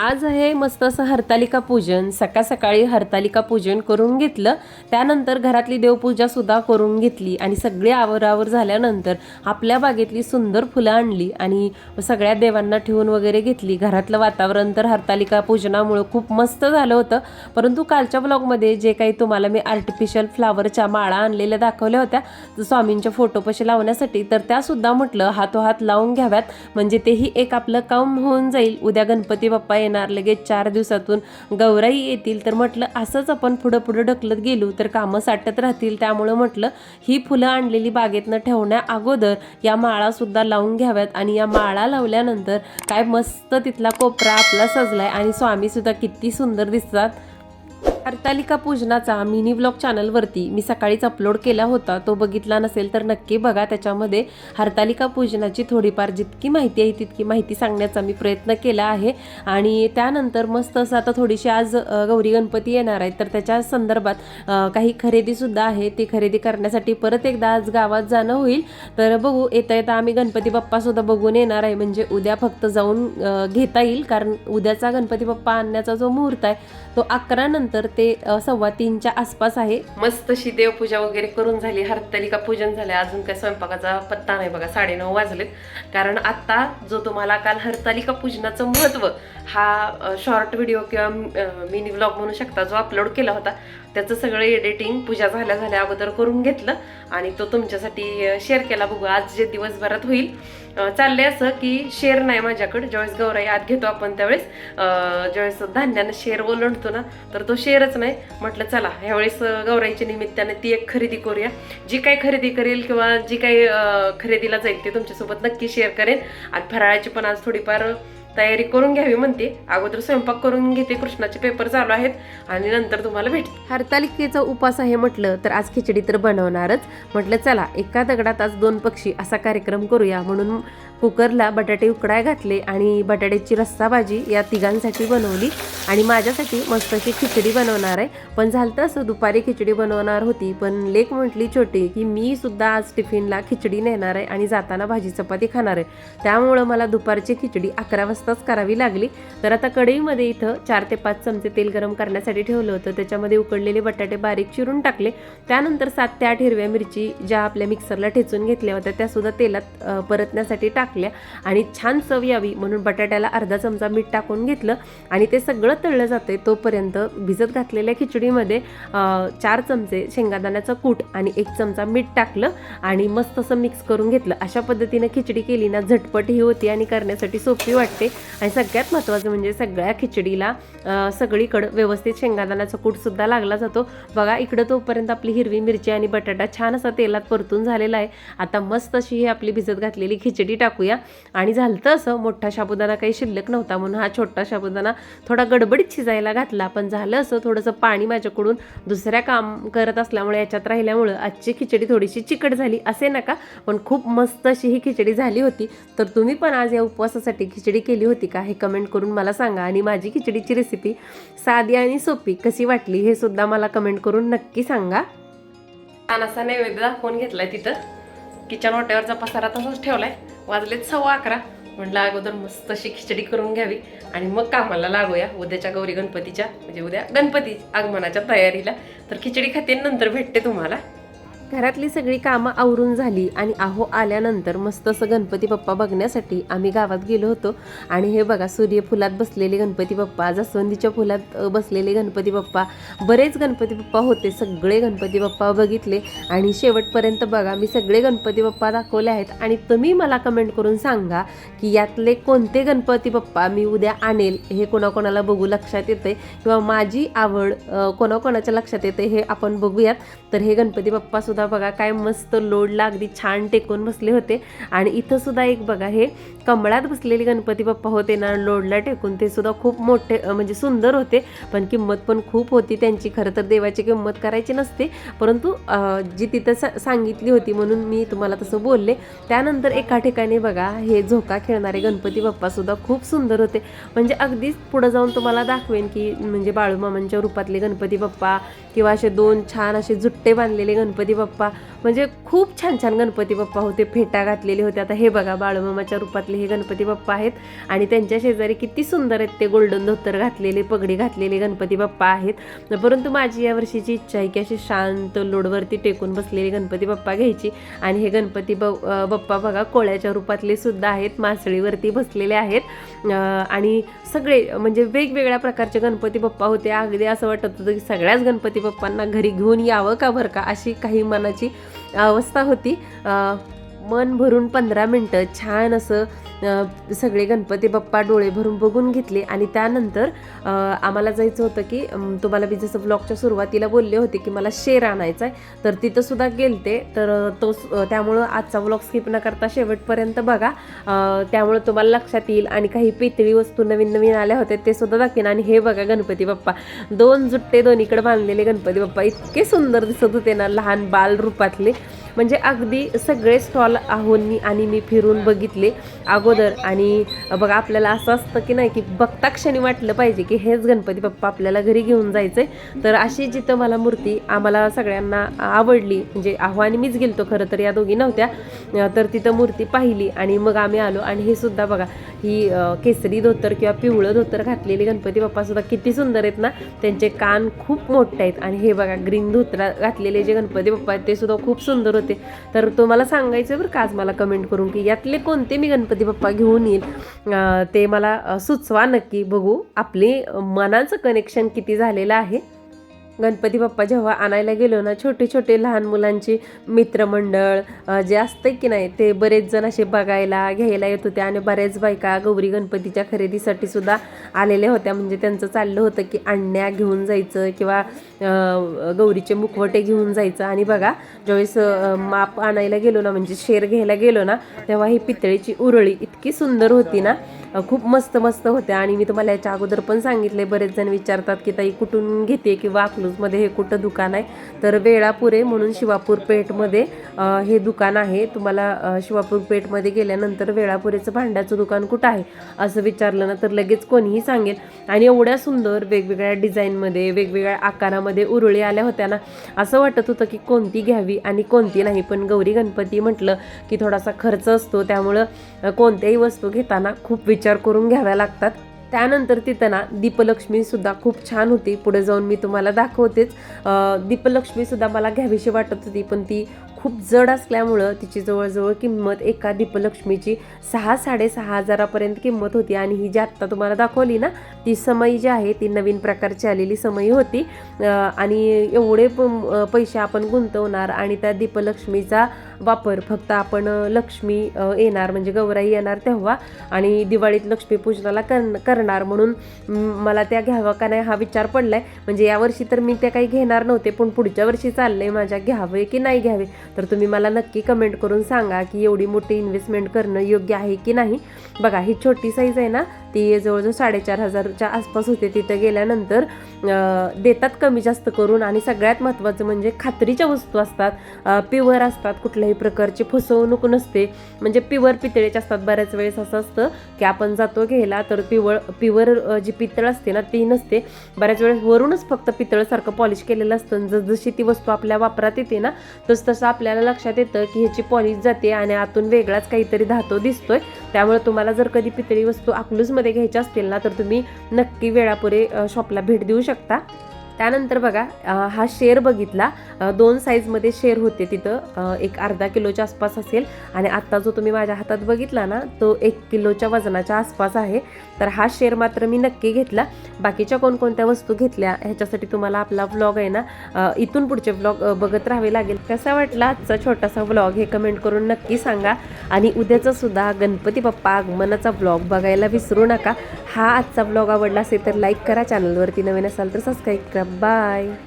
आज आहे मस्त असं हरतालिका पूजन. सकाळ सकाळी हरतालिका पूजन करून घेतलं. त्यानंतर घरातली देवपूजा सुद्धा करून घेतली आणि सगळी आवरावर झाल्यानंतर आपल्या बागेतली सुंदर फुलं आणली आणि सगळ्या देवांना ठेवून वगैरे घेतली. घरातलं वातावरण तर हरतालिका पूजनामुळं खूप मस्त झालं होतं. परंतु कालच्या ब्लॉगमध्ये जे काही तुम्हाला मी आर्टिफिशियल फ्लावरच्या माळा आणलेल्या दाखवल्या होत्या स्वामींच्या फोटोपाशी लावण्यासाठी तर त्यासुद्धा म्हटलं हातोहात लावून घ्याव्यात. म्हणजे तेही एक आपलं काम होऊन जाईल. उद्या गणपती बाप्पा येणार लगेच चार दिवसातून गौराई येतील. तर म्हटलं असंच आपण पुढं पुढं ढकलत गेलो तर कामं साठत राहतील. त्यामुळं म्हटलं ही फुलं आणलेली बागेतनं ठेवण्या अगोदर या माळा सुद्धा लावून घ्याव्यात. आणि या माळा लावल्यानंतर काय मस्त तिथला कोपरा आपला सजलाय. आणि स्वामी सुद्धा किती सुंदर दिसतात. हरतालिका पूजनाचा मिनी ब्लॉग चॅनलवरती मी सकाळीच अपलोड केला होता. तो बघितला नसेल तर नक्की बघा. त्याच्यामध्ये हरतालिका पूजनाची थोडीफार जितकी माहिती आहे तितकी माहिती सांगण्याचा मी प्रयत्न केला आहे. आणि त्यानंतर मस्त असं आता थोडीशी आज गौरी गणपती येणार आहेत. तर त्याच्या संदर्भात काही खरेदीसुद्धा आहे. ती खरेदी करण्यासाठी परत एकदा आज गावात जाणं होईल. तर बघू येता येता आम्ही गणपती बाप्पासुद्धा बघून येणार आहे. म्हणजे उद्या फक्त जाऊन घेता येईल. कारण उद्याचा गणपती बाप्पा आणण्याचा जो मुहूर्त आहे तो अकरानंतर ते ते सव्वा तीनच्या आसपास आहे. मस्त अशी देवपूजा वगैरे करून झाली. हरतालिका पूजन झाले अजून काय स्वयंपाकाचा पत्ता नाही बघा. साडेनऊ वाजलेत. कारण आत्ता जो तुम्हाला काल हरतालिका पूजनाचं महत्त्व हा शॉर्ट व्हिडिओ किंवा मिनी व्लॉग म्हणू शकता जो अपलोड केला होता त्याचं सगळं एडिटिंग पूजा झाल्या झाल्या अगोदर करून घेतलं आणि तो तुमच्यासाठी शेअर केला. बघू आज जे दिवसभरात होईल. चाललंय असं की शेअर नाही माझ्याकडे. ज्यावेळेस गौराई आत घेतो आपण त्यावेळेस ज्यावेळेस धान्यानं शेअर ओलंडतो ना तर तो शेअरच नाही. म्हटलं चला ह्यावेळेस गौराईच्या निमित्ताने ती एक खरेदी करूया. जी काही खरेदी करेल किंवा जी काही खरेदीला जाईल ते तुमच्यासोबत नक्की शेअर करेन. आणि फराळाची पण आज थोडीफार तयारी करून घ्यावी म्हणते. अगोदर स्वयंपाक करून घेते कृष्णाचे पेपर चालू आहेत आणि नंतर तुम्हाला भेट हरतालिकेचा उपास आहे म्हटलं तर आज खिचडी तर बनवणारच. म्हटलं चला एका दगडात आज दोन पक्षी असा कार्यक्रम करूया म्हणून कुकरला बटाटे उकडाय घातले आणि बटाट्याची रस्सा भाजी या तिघांसाठी बनवली. आणि माझ्यासाठी मस्त अशी खिचडी बनवणार आहे. पण झालं असं दुपारी खिचडी बनवणार होती. पण लेक म्हटली छोटी की मी सुद्धा आज टिफिनला खिचडी नेणार आहे आणि जाताना भाजी चपाती खाणार आहे. त्यामुळं मला दुपारची खिचडी अकरा वाजताच करावी लागली. तर आता कढईमध्ये इथं चार ते पाच चमचे तेल गरम करण्यासाठी ठेवलं होतं. त्याच्यामध्ये उकडलेले बटाटे बारीक चिरून टाकले. त्यानंतर सात ते आठ हिरव्या मिरची ज्या आपल्या मिक्सरला ठेचून घेतल्या होत्या त्यासुद्धा तेलात परतण्यासाठी टाक टाकल्या आणि छान चव यावी म्हणून बटाट्याला अर्धा चमचा मीठ टाकून घेतलं आणि ते सगळं तळलं जाते तोपर्यंत भिजत घातलेल्या खिचडीमध्ये चार चमचे शेंगादाण्याचं कूट आणि एक चमचा मीठ टाकलं आणि मस्त असं मिक्स करून घेतलं. अशा पद्धतीनं खिचडी केली ना झटपट ही होती आणि करण्यासाठी सोपी वाटते. आणि सगळ्यात महत्त्वाचं म्हणजे सगळ्या खिचडीला सगळीकडं व्यवस्थित शेंगादाण्याचा कूटसुद्धा लागला जातो. बघा इकडं तोपर्यंत आपली हिरवी मिरची आणि बटाटा छान असा तेलात परतून झालेला आहे. आता मस्त अशी ही आपली भिजत घातलेली खिचडी टाकूया. आणि झालं तर असं मोठा साबुदाणा काही शिल्लक नव्हता म्हणून हा छोटा साबुदाणा थोडा गडबडीत शिजायला घातला. पण झालं असं थोडंसं पाणी माझ्याकडून दुसऱ्या काम करत असल्यामुळे याच्यात राहिल्यामुळं आजची खिचडी थोडीशी चिकट झाली. असे नका पण खूप मस्त अशी ही खिचडी झाली होती. तर तुम्ही पण आज या उपवासासाठी खिचडी केली होती का? हे कमेंट करून मला सांगा. आणि माझी खिचडीची रेसिपी साधी आणि सोपी कशी वाटली हे सुद्धा मला कमेंट करून नक्की सांगा. छान असा नैवेद्य दाखवून घेतलाय तिथं. किचन वाट्यावरचा पसारा तसाच ठेवलाय. वाजलेत सव्वा अकरा. म्हटलं अगोदर मस्त अशी खिचडी करून घ्यावी. आणि मग कामाला लागूया. उद्याच्या गौरी गणपतीच्या म्हणजे उद्या गणपती आगमनाच्या तयारीला. तर खिचडी खाते नंतर भेटते तुम्हाला. घरातली सगळी कामं आवरून झाली आणि आहो आल्यानंतर मस्त असं गणपती बाप्पा बघण्यासाठी आम्ही गावात गेलो होतो. आणि हे बघा सूर्यफुलात बसलेले गणपती बाप्पा जास्वंदीच्या फुलात बसलेले गणपती बाप्पा. बरेच गणपती बाप्पा होते सगळे गणपती बाप्पा बघितले. आणि शेवटपर्यंत बघा मी सगळे गणपती बाप्पा दाखवले आहेत. आणि तुम्ही मला कमेंट करून सांगा की यातले कोणते गणपती बाप्पा मी उद्या आणेल हे कोणाकोणाला बघू लक्षात येते किंवा माझी आवड कोणाकोणाच्या लक्षात येते हे आपण बघूयात. तर हे गणपती बाप्पासुद्धा सुद्धा बघा काय मस्त लोडला अगदी छान टेकून बसले होते. आणि इथं सुद्धा एक बघा हे कमळात बसलेले गणपती बाप्पा होते ना लोडला टेकून ते सुद्धा खूप मोठे म्हणजे सुंदर होते. पण किंमत पण खूप होती त्यांची खरं तर देवाची किंमत करायची नसते. परंतु जी तिथं सा सांगितली होती म्हणून मी तुम्हाला तसं बोलले. त्यानंतर एका ठिकाणी बघा हे झोका खेळणारे गणपती बाप्पा सुद्धा खूप सुंदर होते. म्हणजे अगदीच पुढं जाऊन तुम्हाला दाखवेन की म्हणजे बाळूमामांच्या रूपातले गणपती बाप्पा किंवा असे दोन छान असे जुट्टे बांधलेले गणपती बाप्पा बाप्पा म्हणजे खूप छान छान गणपती बाप्पा होते फेटा घातलेले होते. आता हे बघा बाळूमामाच्या रूपातले हे गणपती बाप्पा आहेत. आणि त्यांच्या शेजारी किती सुंदर आहेत ते गोल्डन धोतर घातलेले पगडी घातलेले गणपती बाप्पा आहेत. परंतु माझी या वर्षीची इच्छा आहे की अशी शांत लोडवरती टेकून बसलेले गणपती बाप्पा घ्यायची. आणि हे गणपती ब बाप्पा बघा कोळ्याच्या रूपातले सुद्धा आहेत मासळीवरती बसलेले आहेत. आणि सगळे म्हणजे वेगवेगळ्या प्रकारचे गणपती बाप्पा होते. अगदी असं वाटत होतं की सगळ्याच गणपती बाप्पांना घरी घेऊन यावं का बरं का? अशी काही मनाची अवस्था होती. मन भरून पंधरा मिनटं छान असं सगळे गणपती बाप्पा डोळे भरून बघून घेतले आणि त्यानंतर आम्हाला जायचं होतं की तुम्हाला मी जसं ब्लॉगच्या सुरुवातीला बोलले होते की मला शेर आणायचा आहे तर तिथंसुद्धा गेलते. तर तो त्यामुळं आजचा ब्लॉग स्किप न करता शेवटपर्यंत बघा. त्यामुळं तुम्हाला लक्षात येईल आणि काही पितळी वस्तू नवीन नवीन आल्या होत्या ते सुद्धा दाखवेन. आणि हे बघा गणपती बाप्पा. दोन जुट्टे दोन्हीकडे बांधलेले गणपती बाप्पा. इतके सुंदर दिसत होते ना लहान बाल रूपातले. म्हणजे अगदी सगळे स्टॉल आहोंनी आणि मी फिरून बघितले अगोदर. आणि बघा आपल्याला असं असतं की नाही की बघता क्षणी वाटलं पाहिजे की हेच गणपती बाप्पा आपल्याला घरी घेऊन जायचंय. तर अशी जिथं मला मूर्ती आम्हाला सगळ्यांना आवडली म्हणजे आहो आणि मीच गेलतो खरं तर या दोघी नव्हत्या. तर तिथं मूर्ती पाहिली आणि मग आम्ही आलो. आणि हे सुद्धा बघा ही केसरी धोतर किंवा पिवळं धोतर घातलेली गणपती बाप्पासुद्धा किती सुंदर आहेत ना त्यांचे कान खूप मोठे आहेत. आणि हे बघा ग्रीन धोतरा घातलेले जे गणपती बाप्पा आहेत ते सुद्धा खूप सुंदर होते. तर तुम्हाला सांगायचं बरं का आज मला कमेंट करून की यातले कोणते मी गणपती बाप्पा घेऊन येईल? ते मला सुचवा नक्की. बघू आपले मनाचं कनेक्शन किती झालेलं आहे. गणपती बाप्पा जेव्हा आणायला गेलो ना छोटे छोटे लहान मुलांची मित्रमंडळ जे असतं की नाही ते बरेच जण असे बघायला घ्यायला येत होते आणि बऱ्याच बायका गौरी गणपतीच्या खरेदीसाठी सुद्धा आलेल्या होत्या. म्हणजे त्यांचं चाललं होतं की आणण्या घेऊन जायचं किंवा गौरीचे मुखवटे घेऊन जायचं. आणि बघा ज्यावेळेस माप आणायला गेलो ना म्हणजे शेर घ्यायला गेलो ना तेव्हा ही पितळेची उरळी इतकी सुंदर होती ना खूप मस्त मस्त होत्या. आणि मी तुम्हाला याच्या अगोदर पण सांगितले बरेच जण विचारतात की ताई कुठून घेते किंवा अकलूजमध्ये हे कुठं दुकान आहे? तर वेळापुरे म्हणून शिवापूर पेठमध्ये हे दुकान आहे. तुम्हाला शिवापूर पेठमध्ये गेल्यानंतर वेळापुरेचं भांड्याचं दुकान कुठं आहे? असं विचारलं ना तर लगेच कोणीही सांगेल. आणि एवढ्या सुंदर वेगवेगळ्या डिझाईनमध्ये वेगवेगळ्या आकारामध्ये उरुळी आल्या होत्या ना. असं वाटत होतं की कोणती घ्यावी आणि कोणती नाही. पण गौरी गणपती म्हटलं की थोडासा खर्च असतो. त्यामुळं कोणत्याही वस्तू घेताना खूप विचार विचार करून घ्याव्या लागतात. त्यानंतर तिथं ना दीपलक्ष्मी सुद्धा खूप छान होती. पुढे जाऊन मी तुम्हाला दाखवतेच. दीपलक्ष्मी सुद्धा मला घ्यावीशी वाटत होती पण ती खूप जड असल्यामुळं तिची जवळजवळ किंमत एका दीपलक्ष्मीची सहा साडेसहा हजारापर्यंत किंमत होती. आणि ही जी आत्ता तुम्हाला दाखवली ना ती समई जी आहे ती नवीन प्रकारची आलेली समई होती. आणि एवढे प- पैसे आपण गुंतवणार आणि त्या दीपलक्ष्मीचा वापर फक्त आपण लक्ष्मी येणार म्हणजे गौराई येणार तेव्हा आणि दिवाळीत लक्ष्मीपूजनाला कर करणार म्हणून मला त्या घ्यावा का नाही हा विचार पडला आहे म्हणजे यावर्षी तर मी त्या काही घेणार नव्हते पण पुढच्या वर्षी चाललंय माझ्या घ्यावे की नाही घ्यावे. तर तुम्ही मला नक्की कमेंट करून सांगा की एवढी मोठी इन्व्हेस्टमेंट करणं योग्य आहे की नाही. बघा ही छोटी साईज आहे ना ती जवळजवळ साडेचार हजारच्या आसपास होते. तिथं गेल्यानंतर देतात कमी जास्त करून आणि सगळ्यात महत्त्वाचं म्हणजे खात्रीच्या वस्तू असतात. प्युअर असतात कुठल्याही प्रकारची फसवणूक नसते. म्हणजे प्युअर पितळेचे असतात बऱ्याच वेळेस. असं असतं की आपण जातो घ्यायला तर पिवळ प्युअर जी पितळ असते ना ती नसते. बऱ्याच वेळेस वरूनच फक्त पितळसारखं पॉलिश केलेलं असतं. जसजशी ती वस्तू आपल्या वापरात येते ना तस तसं आपल्याला लक्षात येतं की ह्याची पॉलिश जाते आणि आतून वेगळाच काहीतरी धातू दिसतोय. त्यामुळे तुम्हाला जर कधी पितळी वस्तू अकलूजमध्ये घ्यायच्या असतील ना तर तुम्ही नक्की वेळापुरे शॉपला भेट देऊ शकता. त्यानंतर बघा हा शेर बघितला. दोन साईजमध्ये शेर होते तिथं. एक अर्धा किलोच्या आसपास असेल. आणि आत्ता जो तुम्ही माझ्या हातात बघितला ना तो एक किलोच्या वजनाच्या आसपास आहे. तर हा शेर मात्र मी नक्की घेतला. बाकीच्या कोणकोणत्या वस्तू घेतल्या ह्याच्यासाठी तुम्हाला आपला व्लॉग आहे ना इथून पुढचे व्लॉग बघत राहावे लागेल. कसा वाटला आजचा छोटासा व्लॉग हे कमेंट करून नक्की सांगा. आणि उद्याचा सुद्धा गणपती बाप्पा आगमनाचा व्लॉग बघायला विसरू नका. हा आजचा व्लॉग आवडला असेल तर लाईक करा. चॅनलवरती नवीन असाल तर सबस्क्राईब करा. bye.